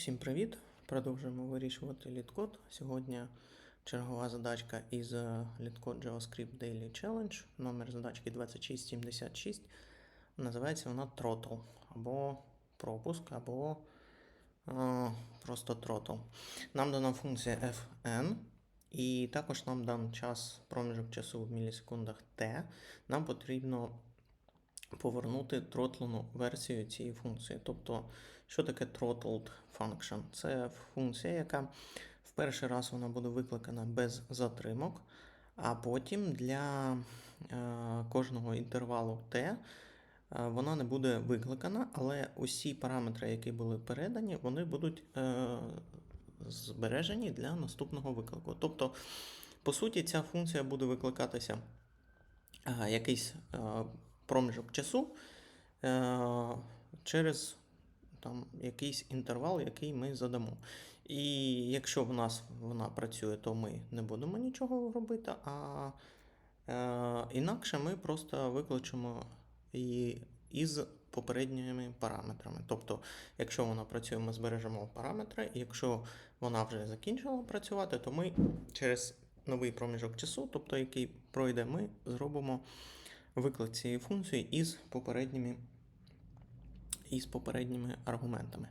Усім привіт! Продовжуємо вирішувати літкод. Сьогодні чергова задачка із е, літкод JavaScript Daily Challenge. Номер задачки 2676. Називається вона Throttle або пропуск, або е, просто Throttle. Нам дана функція fn, і також нам дан час, проміжок часу в мілісекундах t. Нам потрібно повернути тротлну версію цієї функції. Тобто, що таке throttled function? Це функція, яка в перший раз вона буде викликана без затримок, а потім для е, кожного інтервалу t е, вона не буде викликана, але усі параметри, які були передані, вони будуть е, збережені для наступного виклику. Тобто, по суті, ця функція буде викликатися е, якийсь е, проміжок часу е, через там, якийсь інтервал, який ми задамо. І якщо в нас вона працює, то ми не будемо нічого робити, а е, інакше ми просто викличемо її із попередніми параметрами. Тобто, якщо вона працює, ми збережемо параметри, і якщо вона вже закінчила працювати, то ми через новий проміжок часу, тобто який пройде, ми зробимо виклик цієї функції із попередніми, із попередніми аргументами.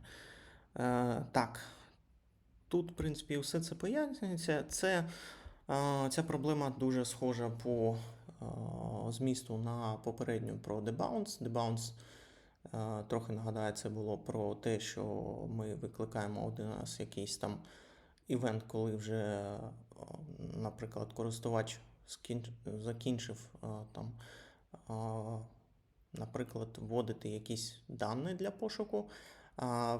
Е, так, тут, в принципі, все це пояснюється. Це, е, ця проблема дуже схожа по е, змісту на попередню про debounce. Debounce, е, трохи нагадаю, це було про те, що ми викликаємо один раз якийсь там івент, коли вже, е, наприклад, користувач закінчив е, там наприклад, вводити якісь дані для пошуку.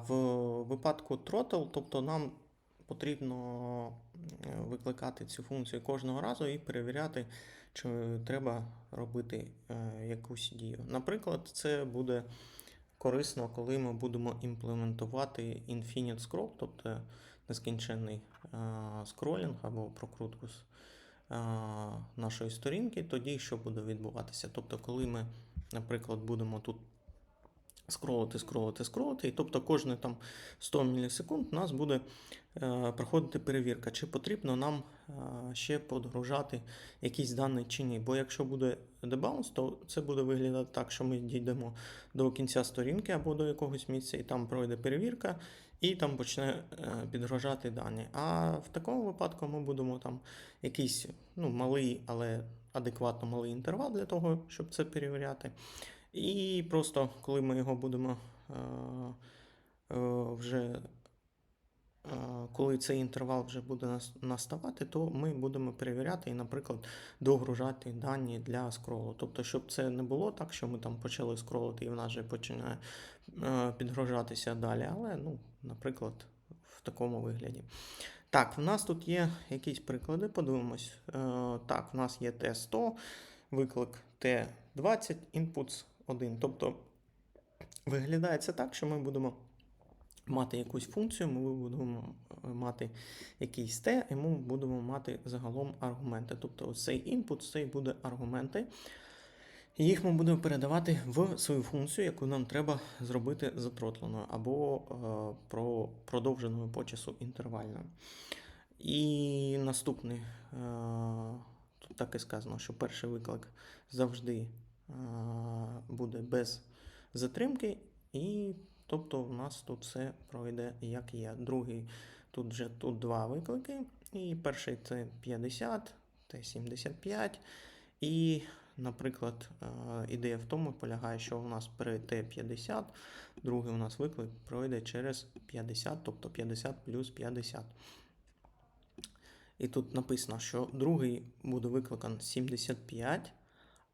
В випадку Throttle, тобто нам потрібно е, викликати цю функцію кожного разу і перевіряти, чи треба робити е, якусь дію. Наприклад, це буде корисно, коли ми будемо імплементувати Infinite Scroll, тобто нескінченний е, скролінг або прокрутку нашої сторінки, тоді що буде відбуватися? Тобто, коли ми, наприклад, будемо тут скролити, скролити, скролити, і тобто кожне там 100 мілісекунд у нас буде е, проходити перевірка, чи потрібно нам е, ще подгружати якісь дані чи ні. Бо якщо буде дебаунс, то це буде виглядати так, що ми дійдемо до кінця сторінки або до якогось місця, і там пройде перевірка, і там почне е, підгружати дані. А в такому випадку ми будемо там якийсь ну, малий, але адекватно малий інтервал для того, щоб це перевіряти. І просто коли ми його будемо е, е, вже, е, коли цей інтервал вже буде наставати, то ми будемо перевіряти і, наприклад, догружати дані для скролу. Тобто, щоб це не було так, що ми там почали скролити і в нас вже починає підгружатися далі. Але, ну, наприклад, в такому вигляді. Так, в нас тут є якісь приклади, подивимось. Так, в нас є Т100, виклик Т20, inputs 1. Тобто виглядає це так, що ми будемо мати якусь функцію, ми будемо е, мати якийсь Т, і ми будемо мати загалом аргументи. Тобто цей input, цей буде аргументи. Їх ми будемо передавати в свою функцію, яку нам треба зробити затротленою або е, про продовженою по часу інтервальною. І наступний, е, тут так і сказано, що перший виклик завжди буде без затримки, і тобто в нас тут все пройде як є. Другий, тут вже тут два виклики, і перший це 50, це 75. І, наприклад, ідея в тому полягає, що у нас при Т50, другий у нас виклик пройде через 50, тобто 50 плюс 50. І тут написано, що другий буде викликан 75,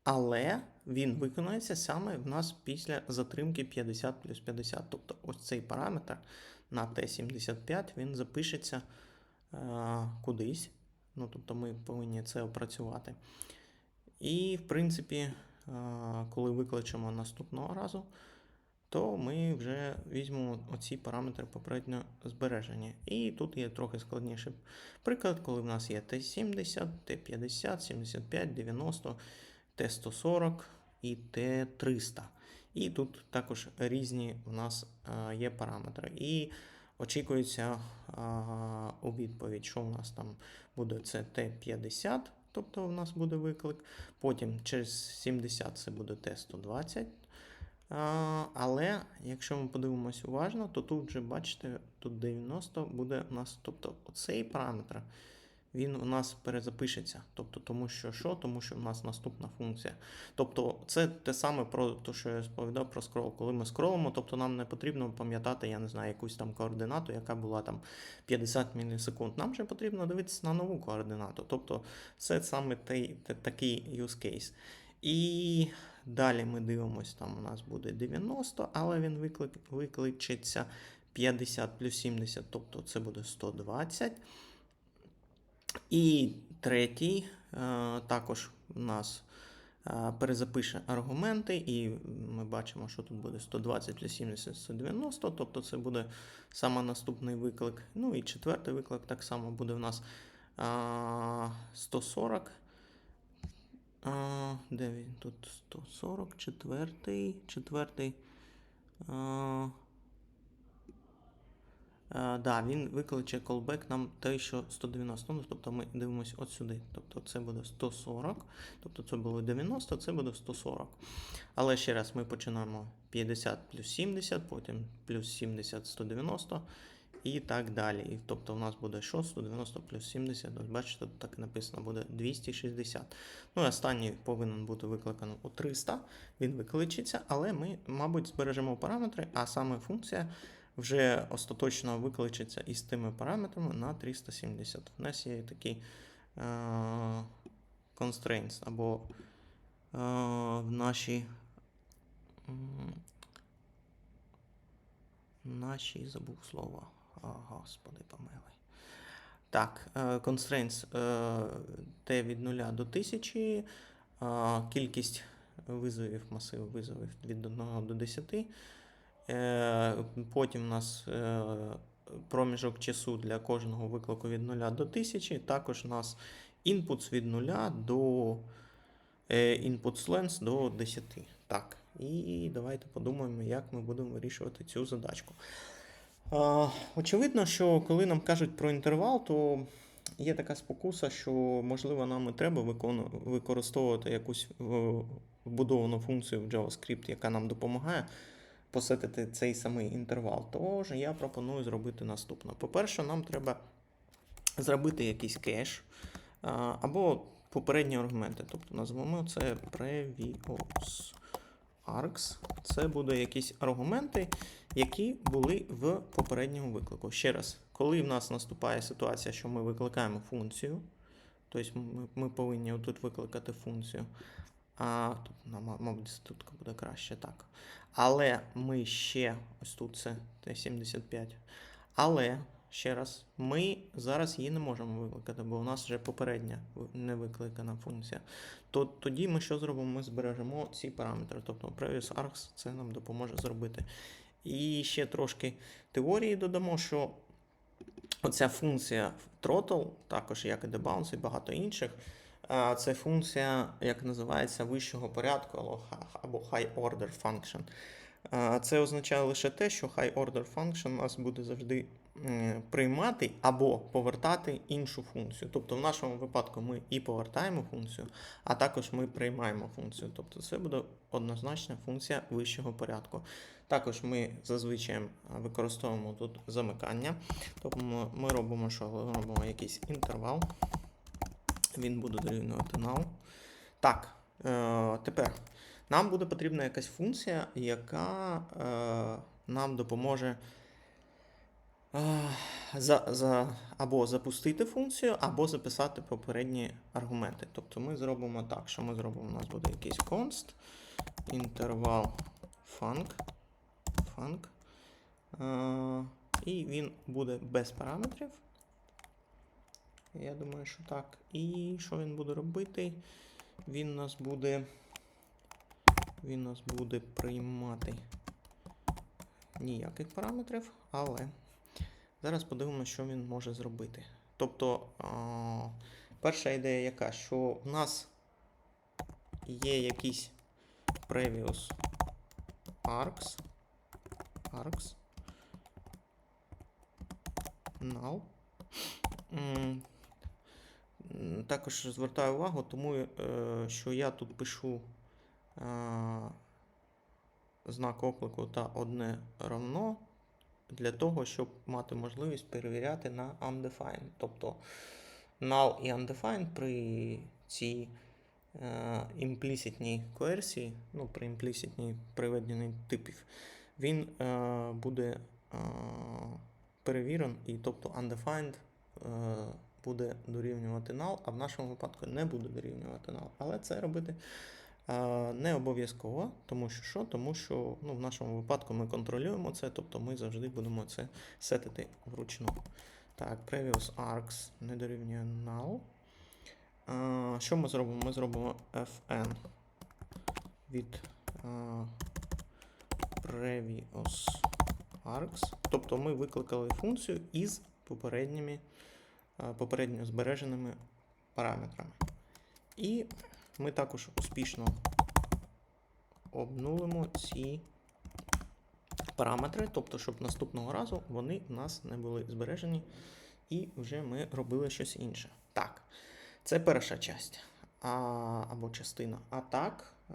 але він виконується саме в нас після затримки 50 плюс 50. Тобто ось цей параметр на Т75 він запишеться е, кудись. Ну, тобто ми повинні це опрацювати. І, в принципі, е, коли викличемо наступного разу, то ми вже візьмемо оці параметри попередньо збережені. І тут є трохи складніший приклад, коли в нас є Т70, Т50, 75, 90, Т140 і Т300. І тут також різні в нас е, є параметри. І очікується а, у відповідь, що у нас там буде це Т50, тобто у нас буде виклик. Потім через 70 це буде Т120. А, але якщо ми подивимось уважно, то тут вже бачите, тут 90 буде у нас, тобто оцей параметр, він у нас перезапишеться. Тобто, тому що що? Тому що у нас наступна функція. Тобто, це те саме про те, що я сповідав про скрол. Коли ми скролимо, тобто нам не потрібно пам'ятати, я не знаю, якусь там координату, яка була там 50 мілісекунд. Нам вже потрібно дивитися на нову координату. Тобто, це саме той, такий use case. І далі ми дивимося, там у нас буде 90, але він виклик, викличеться 50 плюс 70, тобто це буде 120. І третій е, також у нас е, перезапише аргументи, і ми бачимо, що тут буде 120 плюс 70 190, тобто це буде саме наступний виклик. Ну і четвертий виклик так само буде в нас е, 140. Де він тут 140, четвертий, четвертий. А, да, він викличе callback нам той, що 190. Ну, тобто ми дивимося от сюди. Тобто це буде 140. Тобто це було 90, це буде 140. Але ще раз ми починаємо 50 плюс 70, потім плюс 70, 190 і так далі. І, тобто у нас буде що? 190 плюс 70. Ось бачите, тут так написано буде 260. Ну і останній повинен бути викликаний у 300. Він викличеться, але ми, мабуть, збережемо параметри, а саме функція вже остаточно викличеться із тими параметрами на 370. У нас є такі е- constraints або е- в нашій. Нашій забув слово. О, Господи, помилуй. Так, е, constraints t від 0 до 1000, е, кількість визовів, масиву визовів від 1 до 10. Е, Потім у нас е, проміжок часу для кожного виклику від 0 до 1000. Також у нас inputs від 0 до е, inputs length до 10. Так, і давайте подумаємо, як ми будемо вирішувати цю задачку. Очевидно, що коли нам кажуть про інтервал, то є така спокуса, що можливо нам і треба використовувати якусь вбудовану функцію в JavaScript, яка нам допомагає посетити цей самий інтервал. Тож я пропоную зробити наступне. По-перше, нам треба зробити якийсь кеш або попередні аргументи. Тобто назвемо це previous args. Це будуть якісь аргументи, які були в попередньому виклику. Ще раз, коли в нас наступає ситуація, що ми викликаємо функцію, тобто ми повинні тут викликати функцію. А тут, ну, мабуть, тут буде краще так. Але ми ще, ось тут це Т75. Але, ще раз, ми зараз її не можемо викликати, бо у нас вже попередня не викликана функція. То тоді ми що зробимо? Ми збережемо ці параметри. Тобто previous args це нам допоможе зробити. І ще трошки теорії додамо, що оця функція throttle, також як і debounce і багато інших. Це функція, як називається, вищого порядку або high order function. Це означає лише те, що high order function у нас буде завжди приймати або повертати іншу функцію. Тобто в нашому випадку ми і повертаємо функцію, а також ми приймаємо функцію. Тобто це буде однозначна функція вищого порядку. Також ми зазвичай використовуємо тут замикання. Тобто ми- робимо що? Робимо якийсь інтервал. Він буде дорівнювати null. Так, е, тепер нам буде потрібна якась функція, яка е, нам допоможе е, за, за, або запустити функцію, або записати попередні аргументи. Тобто ми зробимо так, що ми зробимо, у нас буде якийсь const, інтервал func, func, е, і він буде без параметрів. Я думаю, що так. І що він буде робити? Він нас буде. Він нас буде приймати ніяких параметрів, але зараз подивимося, що він може зробити. Тобто, перша ідея яка, що в нас є якийсь previous args, args null. Також звертаю увагу, тому е, що я тут пишу е, знак оклику та одне равно для того, щоб мати можливість перевіряти на undefined. Тобто null і undefined при цій е, імпліситній коерсії, ну, при імпліситній приведенні типів, він буде перевірен, і тобто undefined буде дорівнювати null, а в нашому випадку не буде дорівнювати null. Але це робити не обов'язково, тому що що? Тому що ну, в нашому випадку ми контролюємо це, тобто ми завжди будемо це сетити вручну. Так, previous args не дорівнює null. Що ми зробимо? Ми зробимо fn від previous args. Тобто ми викликали функцію із попередніми, попередньо збереженими параметрами. І ми також успішно обнулимо ці параметри, тобто, щоб наступного разу вони в нас не були збережені, і вже ми робили щось інше. Так, це перша частина а, або частина. А так, е,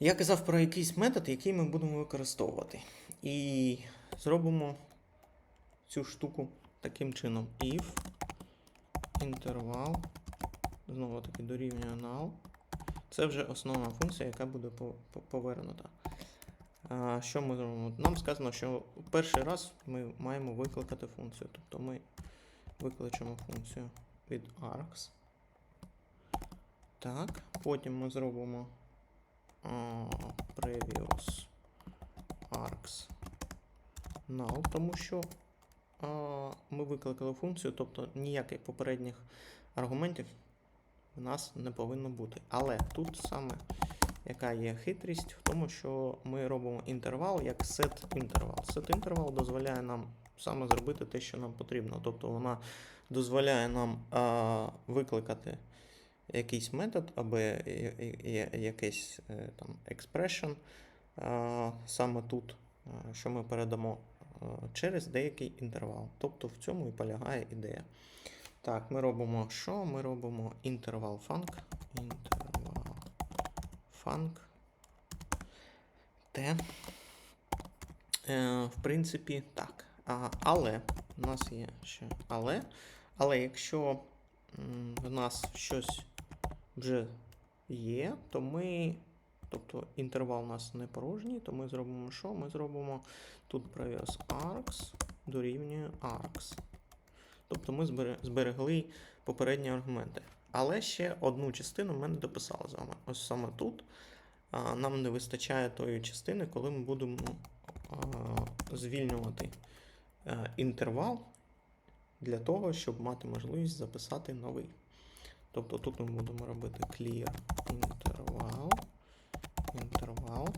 я казав про якийсь метод, який ми будемо використовувати. І зробимо цю штуку таким чином. If інтервал, знову таки дорівнює null. Це вже основна функція, яка буде по- по- повернута. Що ми зробимо? Нам сказано, що перший раз ми маємо викликати функцію. Тобто ми викличемо функцію від args. Так, потім ми зробимо previous args null, тому що ми викликали функцію, тобто ніяких попередніх аргументів в нас не повинно бути. Але тут саме яка є хитрість в тому, що ми робимо інтервал як set інтервал. Set інтервал дозволяє нам саме зробити те, що нам потрібно. Тобто вона дозволяє нам а, викликати якийсь метод або якийсь е, там expression а, саме тут, що ми передамо через деякий інтервал. Тобто в цьому і полягає ідея. Так, ми робимо що? Ми робимо інтервал func. Інтервал func. Т. Е, в принципі, так. А, але у нас є ще але. Але якщо в нас щось вже є, то ми. Тобто інтервал у нас не порожній, то ми зробимо що? Ми зробимо тут previous args дорівнює args. Тобто ми зберегли попередні аргументи. Але ще одну частину ми не дописали з вами. Ось саме тут нам не вистачає тої частини, коли ми будемо звільнювати е, інтервал для того, щоб мати можливість записати новий. Тобто тут ми будемо робити clear інтервал. Інтервал.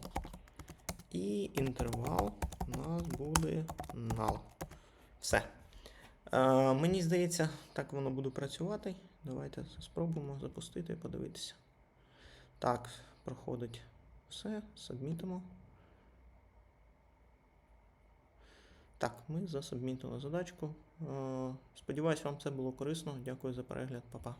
І інтервал у нас буде null. Все. Е, мені здається, так воно буде працювати. Давайте спробуємо запустити і подивитися. Так, проходить все, сабмітимо. Так, ми засубмітили задачку. Е, Сподіваюсь, вам це було корисно. Дякую за перегляд, Па-па.